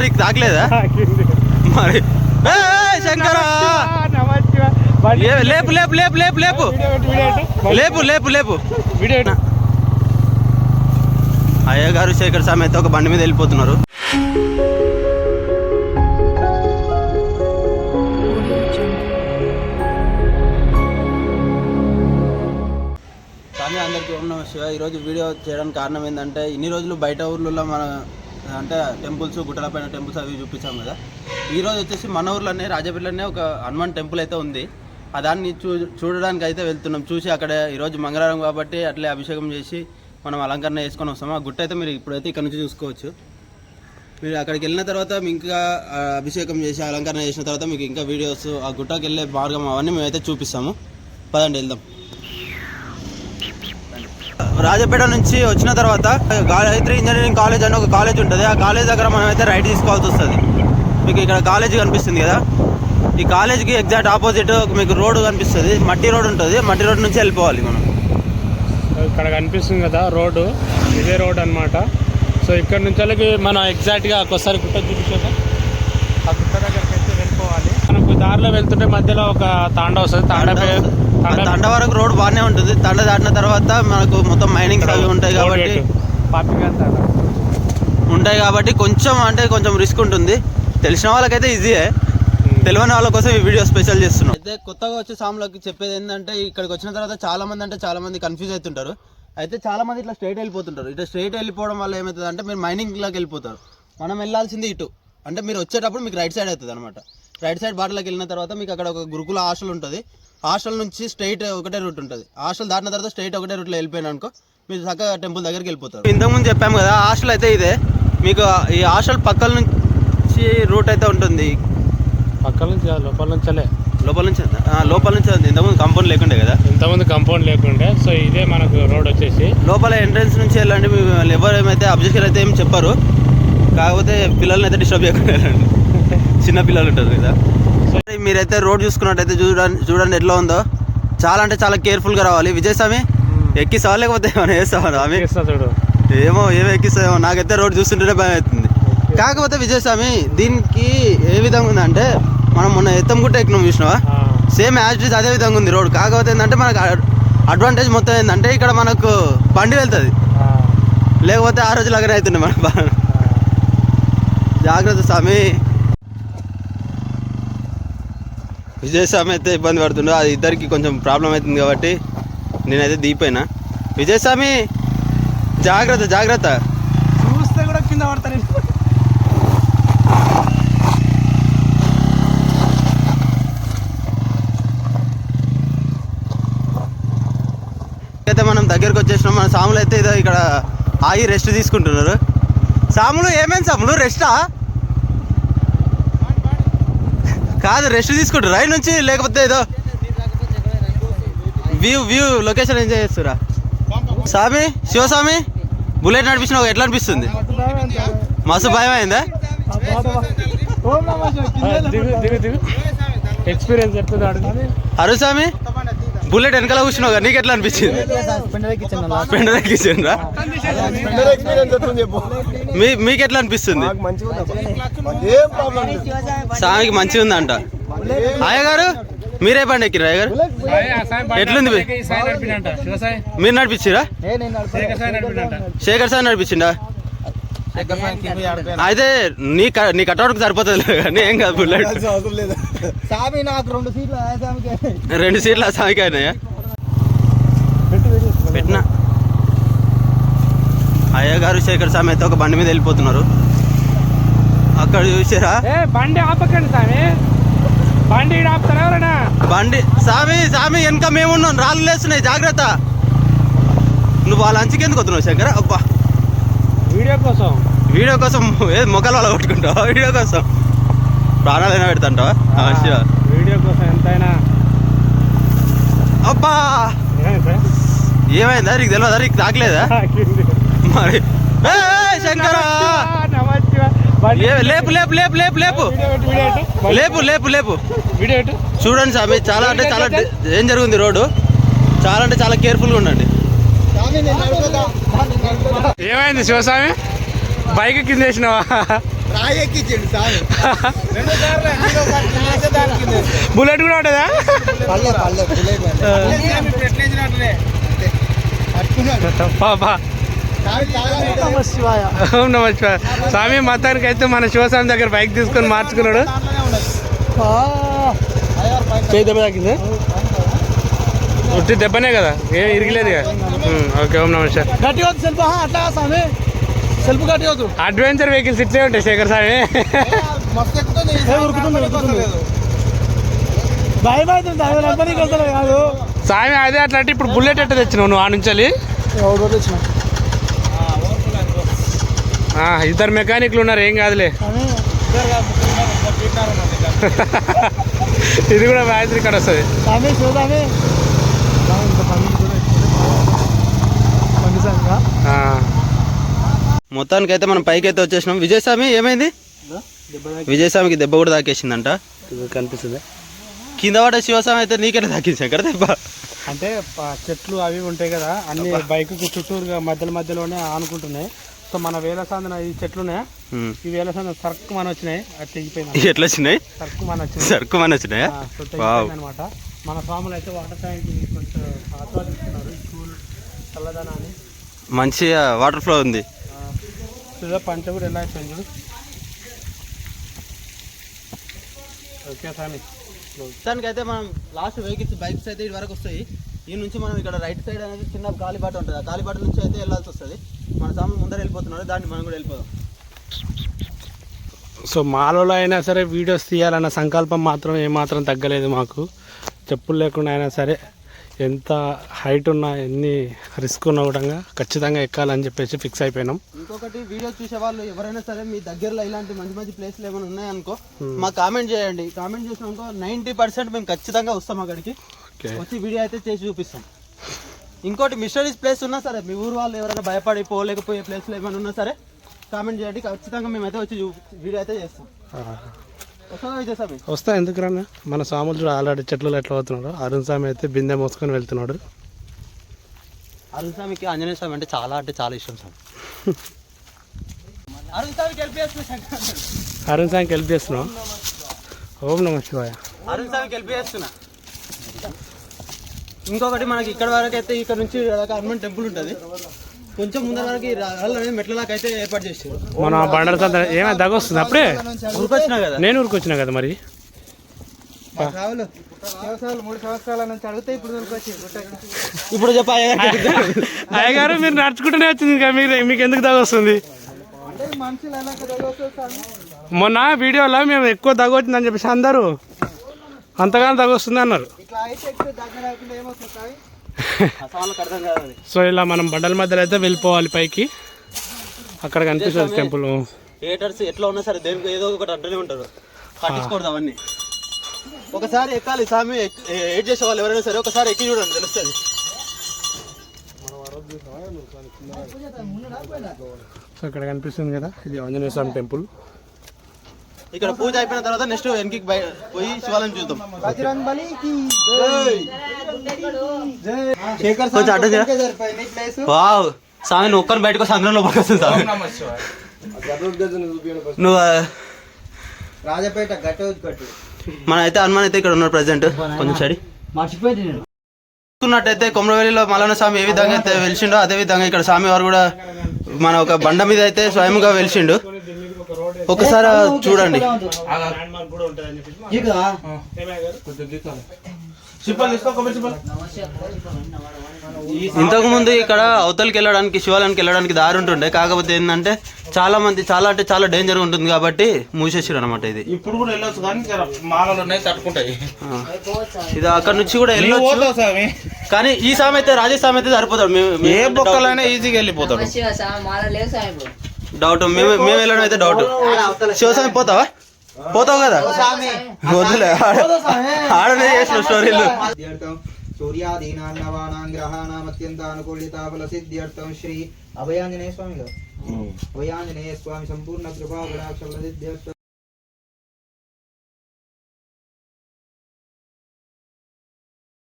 నీకు తాకలేదా మరి. శంకరా! లేపు లేపు లేపు లేపు లేపు. లేపు లేపు లేపు. అయ్య గారు శేఖర్ స్వామి అయితే ఒక బండి మీద వెళ్ళిపోతున్నారు. స్వామి అందరికీ నమ శివ ఈరోజు వీడియో చేయడానికి కారణం ఏంటంటే ఇన్ని రోజులు బయట ఊర్లలో మన అంటే టెంపుల్స్ గుట్టలపైన టెంపుల్స్ అవి చూపించాం కదా. ఈరోజు వచ్చేసి మన ఊర్లోనే రాజపేటలోనే ఒక హనుమాన్ టెంపుల్ అయితే ఉంది. ఆ దాన్ని చూ చూడడానికి అయితే వెళ్తున్నాం. చూసి అక్కడ ఈరోజు మంగళవారం కాబట్టి అట్లే అభిషేకం చేసి మనం అలంకరణ చేసుకొని వస్తాం. ఆ గుట్ట అయితే మీరు ఇప్పుడైతే ఇక్కడ నుంచి చూసుకోవచ్చు. మీరు అక్కడికి వెళ్ళిన తర్వాత ఇంకా అభిషేకం చేసి అలంకరణ చేసిన తర్వాత మీకు ఇంకా వీడియోస్ ఆ గుట్టకి వెళ్ళే మార్గం అవన్నీ మేమైతే చూపిస్తాము. పదండి వెళ్దాం. రాజపేట నుంచి వచ్చిన తర్వాత గాయత్రి ఇంజనీరింగ్ కాలేజ్ అని ఒక కాలేజ్ ఉంటుంది. ఆ కాలేజ్ దగ్గర మనం అయితే రైట్ తీసుకోవాల్సి వస్తుంది. మీకు ఇక్కడ కాలేజ్ కనిపిస్తుంది కదా? ఈ కాలేజ్కి ఎగ్జాక్ట్ ఆపోజిట్ మీకు రోడ్ కనిపిస్తుంది. మట్టి రోడ్ ఉంటుంది. మట్టి రోడ్ నుంచి వెళ్ళిపోవాలి మనం. ఇక్కడ కనిపిస్తుంది కదా రోడ్డు. ఇదే రోడ్ అన్నమాట. సో ఇక్కడ నుంచి మన మనం ఎగ్జాక్ట్గా ఒకసారి గుట్ట చూపించాక ఆ గుట్ట దగ్గరికి దారిలో వెళ్తుంటే మధ్యలో ఒక తాండ వస్తుంది. తాండ తండ వరకు రోడ్ బాగానే ఉంటుంది. తండ దాటిన తర్వాత మనకు మొత్తం మైనింగ్స్ అవి ఉంటాయి కాబట్టి ఉంటాయి కాబట్టి కొంచెం అంటే కొంచెం రిస్క్ ఉంటుంది. తెలిసిన వాళ్ళకైతే ఈజీయే తెలియని వాళ్ళ కోసం ఈ వీడియో స్పెషల్ చేస్తున్నాం. అయితే కొత్తగా వచ్చే సాములకి చెప్పేది ఏంటంటే ఇక్కడికి వచ్చిన తర్వాత చాలా మంది అంటే చాలా మంది కన్ఫ్యూజ్ అవుతుంటారు. అయితే చాలా మంది ఇట్లా స్ట్రైట్ వెళ్ళిపోతుంటారు. ఇట్లా స్ట్రైట్ వెళ్ళిపోవడం వల్ల ఏమవుతుంది అంటే మీరు మైనింగ్లోకి వెళ్ళిపోతారు. మనం వెళ్ళాల్సింది ఇటు. అంటే మీరు వచ్చేటప్పుడు మీకు రైట్ సైడ్ అవుతుంది అనమాట రైట్ సైడ్ బాటలోకి వెళ్ళిన తర్వాత మీకు అక్కడ ఒక గురుకుల హాస్టల్ ఉంటుంది. హాస్టల్ నుంచి స్ట్రైట్ ఒకటే రూట్ ఉంటుంది. హాస్టల్ దాటిన తర్వాత స్ట్రైట్ ఒకటే రూట్లో వెళ్ళిపోయినా అనుకో మీరు చక్కగా టెంపుల్ దగ్గరికి వెళ్ళిపోతారు. ఇంతకుముందు చెప్పాము కదా హాస్టల్ అయితే ఇదే. మీకు ఈ హాస్టల్ పక్కల నుంచి రూట్ అయితే ఉంటుంది. పక్కల నుంచి లోపల నుంచలే. లోపల నుంచి ఆ, లోపల నుంచి. ఇంతకుముందు కాంపౌండ్ లేకుండే కదా? ఇంతకుముందు కంపౌండ్ లేకుండే. సో ఇదే మనకు రోడ్ వచ్చేసి. లోపల ఎంట్రన్స్ నుంచి వెళ్ళండి. ఎవరు ఏమైతే అబ్జెక్షన్ అయితే ఏం చెప్పరు. కాకపోతే పిల్లల్ని అయితే డిస్టర్బ్ చేయకుండా వెళ్ళండి చిన్న పిల్లలు ఉంటారు కదా మీరైతే రోడ్ చూసుకున్నట్టయితే చూడండి చూడండి ఎట్లా ఉందో. చాలా అంటే చాలా కేర్ఫుల్గా రావాలి. విజయస్వామి ఎక్కిస్తావా లేకపోతే ఏమైనా వేస్తావా ఆమె? ఏమో ఏమో ఎక్కిస్తామో నాకైతే రోడ్ చూస్తుంటేనే భయం అవుతుంది. కాకపోతే విజయస్వామి దీనికి ఏ విధంగా ఉందంటే మనం మొన్న ఎత్తంగుట్ట ఎక్కినాం చూసినావా? సేమ్ యాజ్ అదే విధంగా ఉంది రోడ్. కాకపోతే ఏంటంటే మనకు అడ్వాంటేజ్ మొత్తం ఏంటంటే ఇక్కడ మనకు బండి వెళ్తుంది. లేకపోతే ఆ రోజు లాగానే అవుతుంది మన. జాగ్రత్త స్వామి విజయ్ స్వామి అయితే ఇబ్బంది పడుతుండో. అది ఇద్దరికి కొంచెం ప్రాబ్లం అవుతుంది కాబట్టి నేనైతే దిగిపోయినా. విజయ్ స్వామి జాగ్రత్త జాగ్రత్త. చూస్తే కూడా కింద పడతాను అయితే మనం దగ్గరకు వచ్చేసినాం. మన సాములు అయితే ఇక్కడ ఆగి రెస్ట్ తీసుకుంటున్నారు. సాములు ఏమేం సాములు? రెస్టా కాదు రెస్ట్ తీసుకుంటారు రైట్ నుంచి లేకపోతే ఏదో వ్యూ వ్యూ లొకేషన్ ఎంజాయ్ చేస్తురా స్వామి శివస్వామి బుల్లెట్ నడిపించిన ఎట్లా అనిపిస్తుంది? మస్తు భయం అయిందా ఎక్స్పీరియన్స్ ఎట్లుంది అడుగు అరు స్వామి బుల్లెట్ వెనకాల కూర్చున్నావు కదా నీకు ఎట్లా అనిపించింది పెండ ఎక్కించిండ్రా మీ మీకు ఎట్లా అనిపిస్తుంది స్వామికి మంచిగా ఉందంట. అయ్య గారు మీరే బండి ఎక్కిరా అయ్య గారు ఎట్లుంది? మీరు నడిపించిరా? శేఖర్ సార్ నడిపించిండా? అయితే నీ క- నీ కట్అవుట్కి సరిపోతుంది కానీ ఏం కాదు బుల్లెట్. సామి నాకు రెండు సీట్లు ఆ సామికి. రెండు సీట్ల స్వామికి అయినాయా పెట్టినా. అయ్య గారు శేఖర్ స్వామి అయితే ఒక బండి మీద వెళ్ళిపోతున్నారు. అక్కడ చూసారా? ఏ బండి ఆపకండి స్వామి బండి ఆపుతారా ఎవరైనా? బండి స్వామి స్వామి వెనక మేమున్నాం. రాళ్ళు లేస్తున్నాయి జాగ్రత్త. నువ్వు వాళ్ళ అంచుకి ఎందుకు వస్తున్నావు శంకర్ అబ్బా. వీడియో కోసం. వీడియో కోసం ఏ మొక్కలు వాళ్ళ కొట్టుకుంటావా? వీడియో కోసం. ప్రాణాలైనా పెడతాంటావా. వీడియో కోసం ఎంతైనా. అబ్బా! ఏమైందా నీకు తెలియదా నీకు తాకలేదా? మరి. ఏ, ఏ, శంకరా! ఏ, లేపు లేపు లేపు లేపు లేపు. లేపు లేపు లేపు. చూడండి స్వామి చాలా అంటే చాలా డేంజర్ ఉంది రోడ్డు? చాలా అంటే చాలా కేర్ఫుల్గా ఉండండి. ఏమైంది శివస్వామి? బైక్ కింద వేసినావా? బుల్లెట్ కూడా ఉంటుందా? శివాయ. ఓం నమ శివాయ. స్వామి మొత్తానికి అయితే మన శివస్వామి దగ్గర బైక్ తీసుకొని మార్చుకున్నాడు. చేయి దెబ్బ తాకింది? ఉట్టి దెబ్బనే కదా ఏం ఇరిగిలేదు ఓకే ఓం నమ శివాయ. గట్టి వద్దు సెల్ఫ్. అట్లా స్వామి సెల్ఫ్ వద్దు అడ్వెంచర్ వెహికల్స్ ఇట్లే ఉంటాయి శేఖర్ ఉరుకుతుంది. భయం అవుతుంది అది కాదు. స్వామి అదే అట్లా అంటే ఇప్పుడు బుల్లెట్ ఎట్ట తెచ్చినావు నువ్వు ఆ నుంచి ఇద్దరు మెకానిక్లు ఉన్నారు ఏం కాదులే. ఇది కూడా బ్యాటరీ ఇక్కడ వస్తుంది. మొత్తానికి అయితే మనం పైకి అయితే వచ్చేసినాం. విజయస్వామి ఏమైంది? విజయస్వామికి దెబ్బ కూడా తాకేసిందంట. కనిపిస్తుంది. కింద పడ్డ శివస్వామి అయితే నీకెట్లా తాకింది ఎక్కడ దెబ్బ? అంటే చెట్లు అవి ఉంటాయి కదా అన్ని బైక్ చుట్టూరుగా మధ్యలో మధ్యలోనే ఆనుకుంటున్నాయి. సో మన వేల సాధన ఈ చెట్లు ఉన్నాయి ఉమ్. ఈ వేల సాధన సర్క్ మన వచ్చినాయి. అది తెగిపోయింది ఇవి ఎట్లా వచ్చినాయి? సర్క్ మన వచ్చింది సరుకు మన వచ్చినాయా? అనమాట మన స్వాములు అయితే వాటర్ ట్యాంక్ కొంచెం ఆస్వాదిస్తున్నారు. చల్లదనాన్ని. మంచిగా వాటర్ ఫ్లో ఉంది. చూడ పంట కూడా ఎలా అయిపోయింది చూడు. ఓకే మొత్తానికి అయితే మనం లాస్ట్ వెహికల్స్ బైక్స్ అయితే ఇటు వరకు వస్తాయి. ఈ నుంచి మనం ఇక్కడ రైట్ సైడ్ అనేది చిన్న కాలిబాట ఉంటుంది. ఆ కాలిబాట నుంచి అయితే వెళ్ళాల్సి వస్తుంది. మన సామాన్ ముందర వెళ్ళిపోతున్నారు. దాన్ని మనం కూడా వెళ్ళిపోదాం. సో మాలలో అయినా సరే వీడియోస్ తీయాలన్న సంకల్పం మాత్రం ఏమాత్రం తగ్గలేదు మాకు. చెప్పులు లేకుండా అయినా సరే ఎంత హైట్ ఉన్నా ఎన్ని రిస్క్ ఉన్నా కూడా ఖచ్చితంగా ఎక్కాలని చెప్పేసి ఫిక్స్ అయిపోయినాం. ఇంకొకటి వీడియో చూసే వాళ్ళు ఎవరైనా సరే మీ దగ్గరలో ఇలాంటి మంచి మంచి ప్లేస్లు ఏమైనా ఉన్నాయనుకో మాకు కామెంట్ చేయండి. కామెంట్ చేసినాకో నైంటీ పర్సెంట్ మేము ఖచ్చితంగా వస్తాం అక్కడికి. వచ్చి వీడియో అయితే చేసి చూపిస్తాం. ఇంకోటి మిస్టరీస్ ప్లేస్ ఉన్నా సరే మీ ఊరు వాళ్ళు ఎవరైనా భయపడి పోలేకపోయే ప్లేస్లు ఏమైనా ఉన్నా సరే కామెంట్ చేయండి. ఖచ్చితంగా మేమైతే వచ్చి వీడియో అయితే చేస్తాం. వస్తాం ఎందుకు రానా? మన స్వాములు చూడ ఆల్రెడీ చెట్లు ఎట్లా అవుతున్నాడు అరుణ్ స్వామి అయితే బిందె మోసుకొని వెళ్తున్నాడు. అరుణ్ స్వామికి ఆంజనేయ స్వామి అంటే చాలా అంటే చాలా ఇష్టం స్వామి అరుణ్ స్వామికి హెల్ప్ చేస్తున్నా అరుణ్ స్వామికి హెల్ప్ చేస్తున్నాం ఓం నమ శివాయ. అరుణ్ స్వామికి హెల్ప్ చేస్తున్నా. ఇంకొకటి మనకి ఇక్కడ వరకు అయితే ఇక్కడ నుంచి హనుమాన్ టెంపుల్ ఉంటుంది. కొంచెం ముందర వరకు ఈ రాళ్ళు అనేది మెట్ల దాకా అయితే ఏర్పాటు చేసారు మన బండల సంత ఏమైనా దగ్గ వస్తుంది? అప్పుడే? ఊరికొచ్చినా కదా? నేను ఊరికి వచ్చినా కదా మరి? రావులు సంవత్సరాలు మూడు సంవత్సరాల నుంచి అడిగితే ఇప్పుడు వచ్చి ఇప్పుడు చెప్ప అయ్యగారు మీరు నడుచుకుంటూనే వచ్చింది ఇంకా మీరు మీకు ఎందుకు దగ్గ వస్తుంది? మొన్న వీడియోలో మేము ఎక్కువ దగ్గు వచ్చిందని చెప్పేసి అందరూ అంతగానో దగ్గు వస్తుంది అన్నారు. సో ఇలా మనం బండల మధ్యలో అయితే వెళ్ళిపోవాలి పైకి. అక్కడ కనిపిస్తుంది టెంపుల్ హేటర్స్ ఎట్లా ఉన్నా సరే దేనికి ఏదో ఒకటి అంటూనే ఉంటారు. పట్టించుకోవద్దు అవన్నీ. ఒకసారి ఎక్కాలి స్వామి ఏడ్ చేసే వాళ్ళు ఎవరైనా సరే ఒకసారి ఎక్కి చూడండి తెలుస్తుంది. సో ఇక్కడ కనిపిస్తుంది కదా ఇది ఆంజనేయ స్వామి టెంపుల్ ఇక్కడ పూజ అయిపోయిన తర్వాత నెక్స్ట్ వెనక్కి పోయి శివాలయం చూద్దాం. కొంచెం అడ్డం వావ్ స్వామి నువ్వు ఒక్కరిని బయటకు వస్తే అందరం లోపలికి వస్తుంది స్వామి నువ్వు రాజపేట మన అయితే హనుమాన్ అయితే ఇక్కడ ఉన్నాడు ప్రజెంట్ కొంచెం సైడ్ చూసుకున్నట్టయితే కొమరవెల్లిలో మల్లన్న స్వామి ఏ విధంగా అయితే వెలిసిండో అదే విధంగా ఇక్కడ స్వామి వారు కూడా మన ఒక బండ మీద అయితే స్వయంగా వెలిసిండు ఒకసారి చూడండి ఇంతకు ముందు ఇక్కడ అవతలకి వెళ్ళడానికి శివాలయానికి వెళ్ళడానికి దారి ఉంటుండే. కాకపోతే ఏంటంటే చాలా మంది చాలా అంటే చాలా డేంజర్ ఉంటుంది కాబట్టి మూసేసారు అనమాట ఇది. ఇప్పుడు కూడా వెళ్ళొచ్చు కానీ జర మాలలు ఉన్నాయి తట్టుకుంటాయి. ఇది అక్కడ నుంచి కూడా వెళ్ళొచ్చు. కానీ ఈ సామె అయితే రాజేష్ సామె అయితే సరిపోతాడు. మేము- ఏ బొక్కలైనా ఈజీగా వెళ్ళిపోతాడు. డౌట్ మేము మేము వెళ్ళడం అయితే డౌట్ శివస్వామి పోతావా? పోతావు కదా? వద్దులే ఆడనే చేసిన స్టోరీలు. సిద్ధ్యర్థం సూర్యాదీనాం నవానాం గ్రహాణాం అత్యంత అనుకూలితాఫల సిద్ధ్యర్థం శ్రీ అభయాంజనేయ స్వామి అభయాంజనేయ స్వామి సంపూర్ణ కృపా సిద్ధ్యర్థం